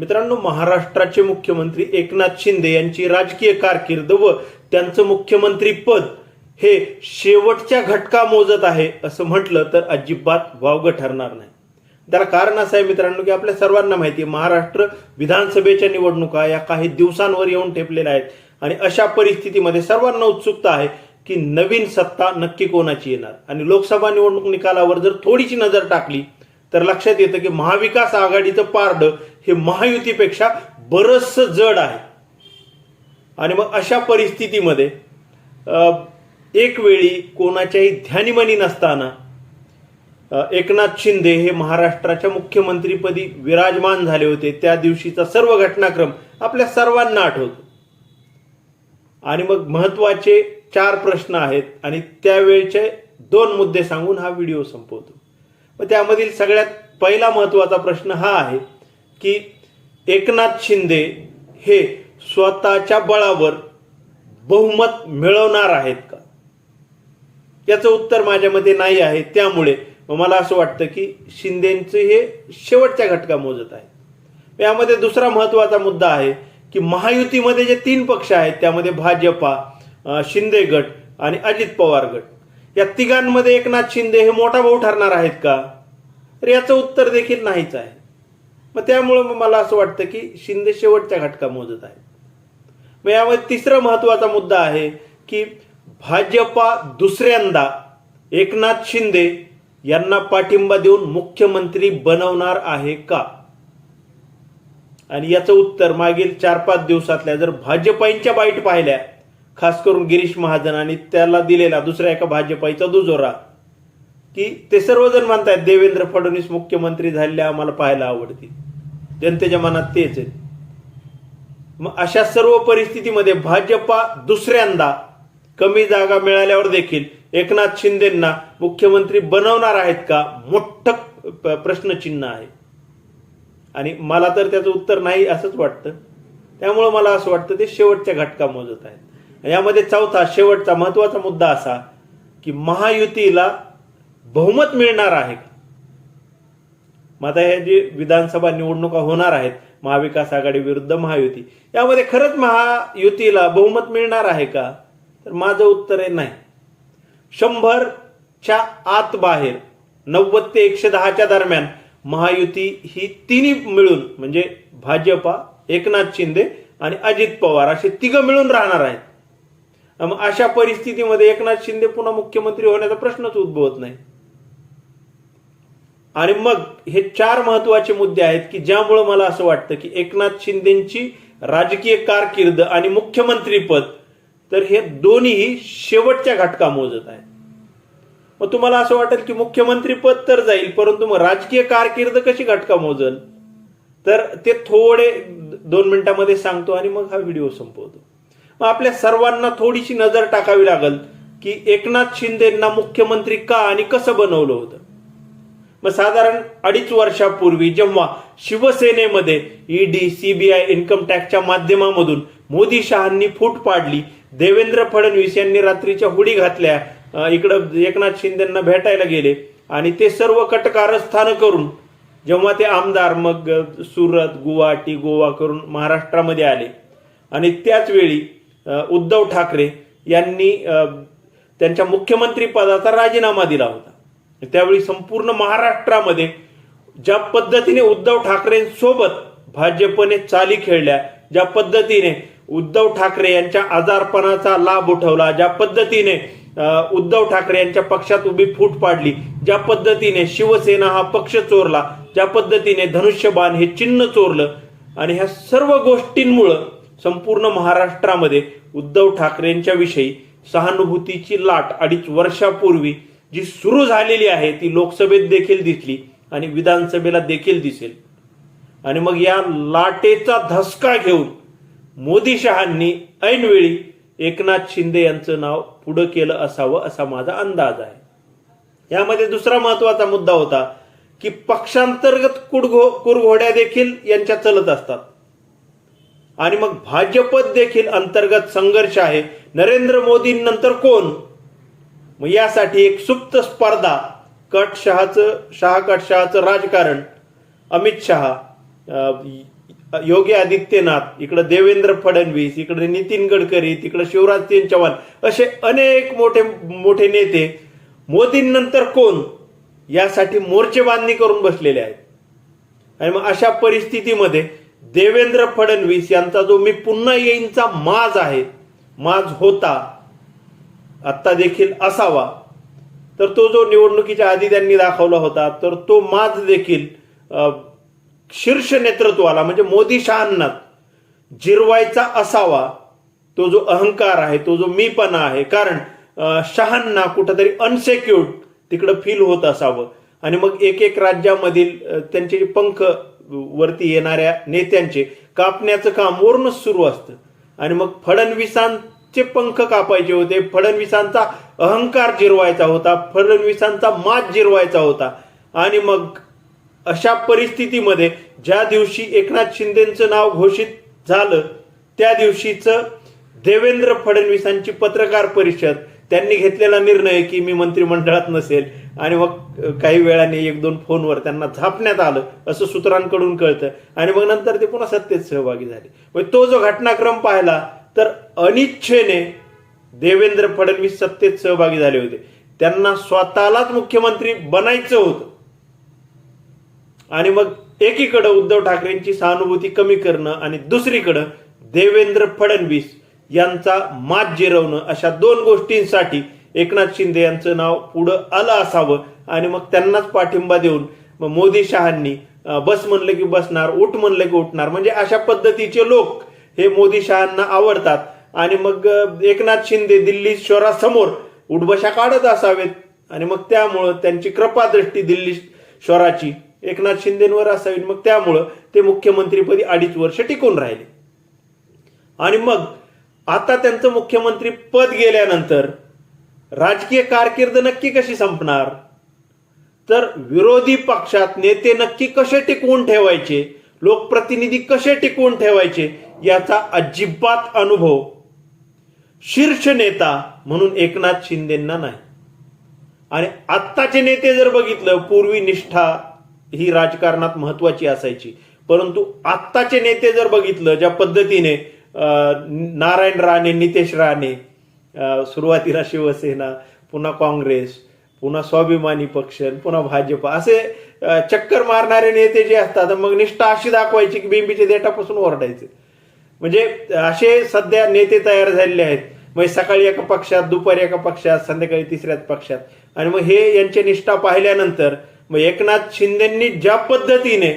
मित्रांनो महाराष्ट्राचे मुख्यमंत्री एकनाथ शिंदे यांची राजकीय कारकीर्द व त्यांचं मुख्यमंत्री पद हे शेवटच्या घटका मोजत आहे असं म्हटलं तर अजिबात वावगं ठरणार नाही. त्याला कारण असं आहे मित्रांनो की आपल्या सर्वांना माहिती आहे महाराष्ट्र विधानसभेच्या निवडणुका या काही दिवसांवर येऊन ठेपलेल्या आहेत आणि अशा परिस्थितीमध्ये सर्वांना उत्सुकता आहे की नवीन सत्ता नक्की कोणाची येणार. आणि लोकसभा निवडणूक निकालावर जर थोडीशी नजर टाकली तर लक्षात येतं की महाविकास आघाडीचं पारडं हे महायुतीपेक्षा बरंचसं जड आहे. आणि मग अशा परिस्थितीमध्ये एक वेळी कोणाच्याही ध्यानीमनी नसताना एकनाथ शिंदे हे महाराष्ट्राच्या मुख्यमंत्रीपदी विराजमान झाले होते. त्या दिवशीचा सर्व घटनाक्रम आपल्या सर्वांना आठवतो. आणि मग महत्त्वाचे चार प्रश्न आहेत आणि त्यावेळचे दोन मुद्दे सांगून हा व्हिडिओ संपवतो. मग त्यामधील सगळ्यात पहिला महत्त्वाचा प्रश्न हा आहे की एकनाथ शिंदे हे स्वतःच्या बळावर बहुमत मिळवणार आहेत का? याचं उत्तर माझ्या मते नाही आहे. त्यामुळे मला असं वाटतं की शिंदेचं हे शेवटच्या घटका मोजत आहे. यामध्ये दुसरा महत्त्वाचा मुद्दा आहे की महायुतीमध्ये जे तीन पक्ष आहेत त्यामध्ये भाजपा शिंदे गट आणि अजित पवार गट. या तिघांमध्ये एकनाथ शिंदे हे मोठा भाऊ ठरणार आहेत का? तर याचं उत्तर देखील नाहीच आहे. मग त्यामुळं मग मला असं वाटतं की शिंदे शेवटच्या घटका मोजत आहेत. मग यामध्ये तिसरा महत्त्वाचा मुद्दा आहे की भाजपा दुसऱ्यांदा एकनाथ शिंदे यांना पाठिंबा देऊन मुख्यमंत्री बनवणार आहे का? आणि याचं उत्तर मागील चार पाच दिवसातल्या जर भाजपाईंच्या बाईट पाहिल्या खास करून गिरीश महाजन आणि त्याला दिलेला दुसऱ्या एका भाजपाईचा दुजोरा की ते सर्वजण म्हणतायत देवेंद्र फडणवीस मुख्यमंत्री झालेले आम्हाला पाहायला आवडतील. जनतेच्या मनात तेच आहे. मग अशा सर्व परिस्थितीमध्ये भाजपा दुसऱ्यांदा कमी जागा मिळाल्यावर देखील एकनाथ शिंदेंना मुख्यमंत्री बनवणार आहेत का? मोठं प- प्रश्नचिन्ह आहे. आणि मला तर त्याचं उत्तर नाही असंच वाटतं. त्यामुळं मला असं वाटतं ते शेवटच्या घटका मोजत आहेत. यामध्ये चौथा शेवटचा महत्त्वाचा मुद्दा असा की महायुतीला बहुमत मिळणार आहे का? मग आता हे जे विधानसभा निवडणुका होणार आहेत महाविकास आघाडी विरुद्ध महायुती यामध्ये खरंच महायुतीला बहुमत मिळणार आहे का? तर माझं उत्तर आहे नाही. शंभरच्या आत बाहेर नव्वद ते एकशे दहाच्या दरम्यान महायुती ही तिन्ही मिळून म्हणजे भाजपा एकनाथ शिंदे आणि अजित पवार असे तिघं मिळून राहणार आहेत. मग अशा परिस्थितीमध्ये एकनाथ शिंदे पुन्हा मुख्यमंत्री होण्याचा प्रश्नच उद्भवत नाही. आणि मग हे चार महत्त्वाचे मुद्दे आहेत की ज्यामुळे मला असं वाटतं की एकनाथ शिंदेची राजकीय कारकीर्द आणि मुख्यमंत्रीपद तर हे दोन्हीही शेवटच्या घटका मोजत आहेत. मग तुम्हाला असं वाटेल की मुख्यमंत्रीपद तर जाईल परंतु मग राजकीय कारकीर्द कशी घटका मोजल तर ते थोडे दोन मिनिटांमध्ये सांगतो आणि मग हा व्हिडिओ संपवतो. मग आपल्या सर्वांना थोडीशी नजर टाकावी लागल की एकनाथ शिंदेंना मुख्यमंत्री का आणि कसं बनवलं होतं? मग साधारण अडीच वर्षापूर्वी जेव्हा शिवसेनेमध्ये ईडी सीबीआय इन्कम टॅक्सच्या माध्यमामधून मोदी शहांनी फूट पाडली देवेंद्र फडणवीस यांनी रात्रीच्या हुडी घातल्या इकडं एकनाथ शिंदेना भेटायला गेले आणि ते सर्व कटकारस्थानं करून जेव्हा ते आमदार मग सुरत गुवाहाटी गोवा करून महाराष्ट्रामध्ये आले. आणि त्याच वेळी उद्धव ठाकरे यांनी त्यांच्या मुख्यमंत्री पदाचा राजीनामा दिला होता. त्यावेळी संपूर्ण महाराष्ट्रामध्ये ज्या पद्धतीने उद्धव ठाकरेंसोबत भाजपने चाली खेळल्या ज्या पद्धतीने उद्धव ठाकरे यांच्या आजारपणाचा लाभ उठवला ज्या पद्धतीने उद्धव ठाकरे यांच्या पक्षात उभी फूट पाडली ज्या पद्धतीने शिवसेना हा पक्ष चोरला ज्या पद्धतीने धनुष्यबाण हे चिन्ह चोरलं आणि ह्या सर्व गोष्टींमुळं संपूर्ण महाराष्ट्रामध्ये उद्धव ठाकरेंच्या विषयी सहानुभूतीची लाट अडीच वर्षापूर्वी जी सुरू झालेली आहे ती लोकसभेत देखील दिसली आणि विधानसभेला देखील दिसेल. आणि मग या लाटेचा धसका घेऊन मोदी शहांनी ऐनवेळी एकनाथ शिंदे यांचं नाव पुढं केलं असावं असा माझा अंदाज आहे. यामध्ये दुसरा महत्त्वाचा मुद्दा होता की पक्षांतर्गत कुडघो कुरघोड्या देखील यांच्या चलत असतात. आणि मग भाजपत देखील अंतर्गत संघर्ष आहे. नरेंद्र मोदींनंतर कोण? मग यासाठी एक सुप्त स्पर्धा कट शहाचं शहा कट शहाचं राजकारण. अमित शहा योगी आदित्यनाथ इकडं देवेंद्र फडणवीस इकडे नितीन गडकरी तिकडे शिवराज सिंग चौहान असे अनेक मोठे मोठे नेते. मोदींनंतर कोण? यासाठी मोर्चे बांधणी करून बसलेले आहेत. आणि मग अशा परिस्थितीमध्ये देवेंद्र फडणवीस यांचा जो मी पुन्हा येईनचा माज आहे माज होता आत्ता देखील असावा. तर तो जो निवडणुकीच्या आधी त्यांनी दाखवला होता तर तो माज देखील शीर्ष नेतृत्वाला म्हणजे मोदी शहांना जिरवायचा असावा. तो जो अहंकार आहे तो जो मीपणा आहे कारण शहांना कुठंतरी अनसेक्युर्ड तिकडं फील होत असावं. आणि मग एक एक राज्यामधील त्यांचे जे पंख वरती येणाऱ्या नेत्यांचे कापण्याचं काम वरूनच सुरू असतं. आणि मग चे पंख कापायचे होते फडणवीसांचा अहंकार जिरवायचा होता फडणवीसांचा मात जिरवायचा होता. आणि मग अशा परिस्थितीमध्ये ज्या दिवशी एकनाथ शिंदेचं नाव घोषित झालं त्या दिवशीचं देवेंद्र फडणवीसांची पत्रकार परिषद त्यांनी घेतलेला निर्णय की मी मंत्रिमंडळात नसेल आणि मग काही वेळाने एक दोन फोनवर त्यांना झापण्यात आलं असं सूत्रांकडून कळतं. आणि मग नंतर ते पुन्हा सत्तेत सहभागी झाले. मग तो जो घटनाक्रम पाहिला तर अनिच्छेने देवेंद्र फडणवीस सत्तेत सहभागी झाले होते. त्यांना स्वतःलाच मुख्यमंत्री बनायचं होतं. आणि मग एकीकडं उद्धव ठाकरेंची सहानुभूती कमी करणं आणि दुसरीकडं देवेंद्र फडणवीस यांचा मात जिरवणं अशा दोन गोष्टींसाठी एकनाथ शिंदे यांचं नाव पुढं आलं असावं आणि मग त्यांनाच पाठिंबा देऊन मग मोदी शहांनी बस म्हणलं की बसणार उठ म्हणलं की उठणार. म्हणजे अशा पद्धतीचे लोक हे मोदी शहांना आवडतात. आणि मग एकनाथ शिंदे दिल्ली शहरासमोर उठबशा काढत असावेत. आणि मग त्यामुळं त्यांची कृपादृष्टी दिल्ली शहराची एकनाथ शिंदेवर असावी. मग त्यामुळं ते मुख्यमंत्रीपदी अडीच वर्ष टिकून राहिले. आणि मग आता त्यांचं मुख्यमंत्री पद गेल्यानंतर राजकीय कारकीर्द नक्की कशी संपणार? तर विरोधी पक्षात नेते नक्की कसे टिकवून ठेवायचे? लोकप्रतिनिधी कसे टिकवून ठेवायचे याचा अजिबात अनुभव शीर्ष नेता म्हणून एकनाथ शिंदेना नाही. आणि आत्ताचे नेते जर बघितलं पूर्वी निष्ठा ही राजकारणात महत्वाची असायची. परंतु आत्ताचे नेते जर बघितलं ज्या पद्धतीने नारायण राणे नितेश राणे सुरुवातीला शिवसेना पुन्हा काँग्रेस पुन्हा स्वाभिमानी पक्ष पुन्हा भाजप असे चक्कर मारणारे नेते जे असतात मग निष्ठा अशी दाखवायची की बिंबीच्या देठापासून ओरडायचे. म्हणजे असे सध्या नेते तयार झालेले आहेत. मग सकाळी एका पक्षात दुपारी एका पक्षात संध्याकाळी तिसऱ्याच पक्षात. आणि मग हे यांचे निष्ठा पाहिल्यानंतर मग एकनाथ शिंदेंनी ज्या पद्धतीने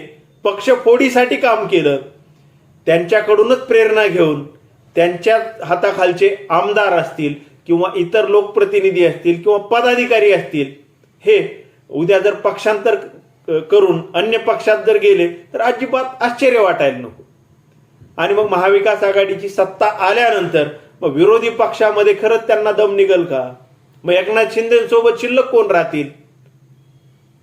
पक्ष फोडीसाठी काम केलं त्यांच्याकडूनच प्रेरणा घेऊन त्यांच्या हाताखालचे आमदार असतील किंवा इतर लोकप्रतिनिधी असतील किंवा पदाधिकारी असतील हे उद्या जर पक्षांतर करून अन्य पक्षात जर गेले तर अजिबात आश्चर्य वाटायला नको. आणि मग महाविकास आघाडीची सत्ता आल्यानंतर मग विरोधी पक्षामध्ये खरंच त्यांना दम निघल का? मग एकनाथ शिंदेसोबत शिल्लक कोण राहतील?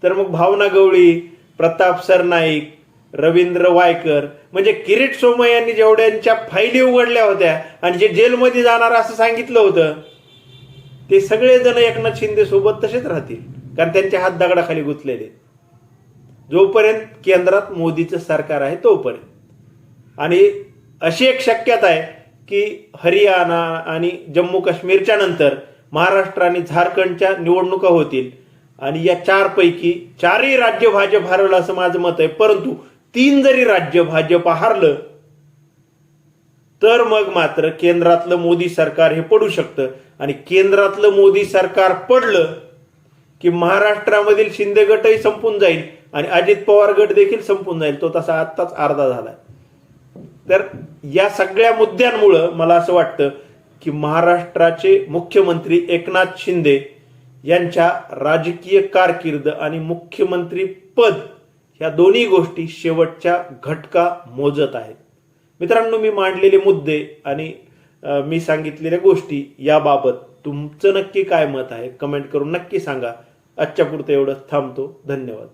तर मग भावना गवळी प्रताप सरनाईक रवींद्र वायकर म्हणजे किरीट सोमय यांनी जेवढ्यांच्या फायली उघडल्या होत्या आणि जे जेलमध्ये जाणार असं सांगितलं होतं ते सगळेजण एकनाथ शिंदे सोबत तसेच राहतील. कारण त्यांचे हात दगडाखाली गुंतलेले आहेत. जोपर्यंत केंद्रात मोदीचं सरकार आहे तोपर्यंत. आणि अशी एक शक्यता आहे की हरियाणा आणि जम्मू काश्मीरच्या नंतर महाराष्ट्र आणि झारखंडच्या निवडणुका होतील. आणि या चारपैकी चारही राज्य भाजप हरवलं असं माझं मत आहे. परंतु तीन जरी राज्य भाजप हारलं तर मग मात्र केंद्रातलं मोदी सरकार हे पडू शकतं. आणि केंद्रातलं मोदी सरकार पडलं की महाराष्ट्रामधील शिंदे गटही संपून जाईल आणि अजित पवार गट देखील संपून जाईल. तो तसा आत्ताच अर्धा झालाय. तर या सगळ्या मुद्द्यांमुळं मला असं वाटतं की महाराष्ट्राचे मुख्यमंत्री एकनाथ शिंदे यांच्या राजकीय कारकीर्द आणि मुख्यमंत्री पद ह्या दोन्ही गोष्टी शेवटच्या घटका मोजत आहेत. मित्रांनो मी मांडलेले मुद्दे आणि मी सांगितलेल्या गोष्टी याबाबत तुमचं नक्की काय मत आहे कमेंट करून नक्की सांगा. आजच्या पुरतं एवढं थांबतो. धन्यवाद.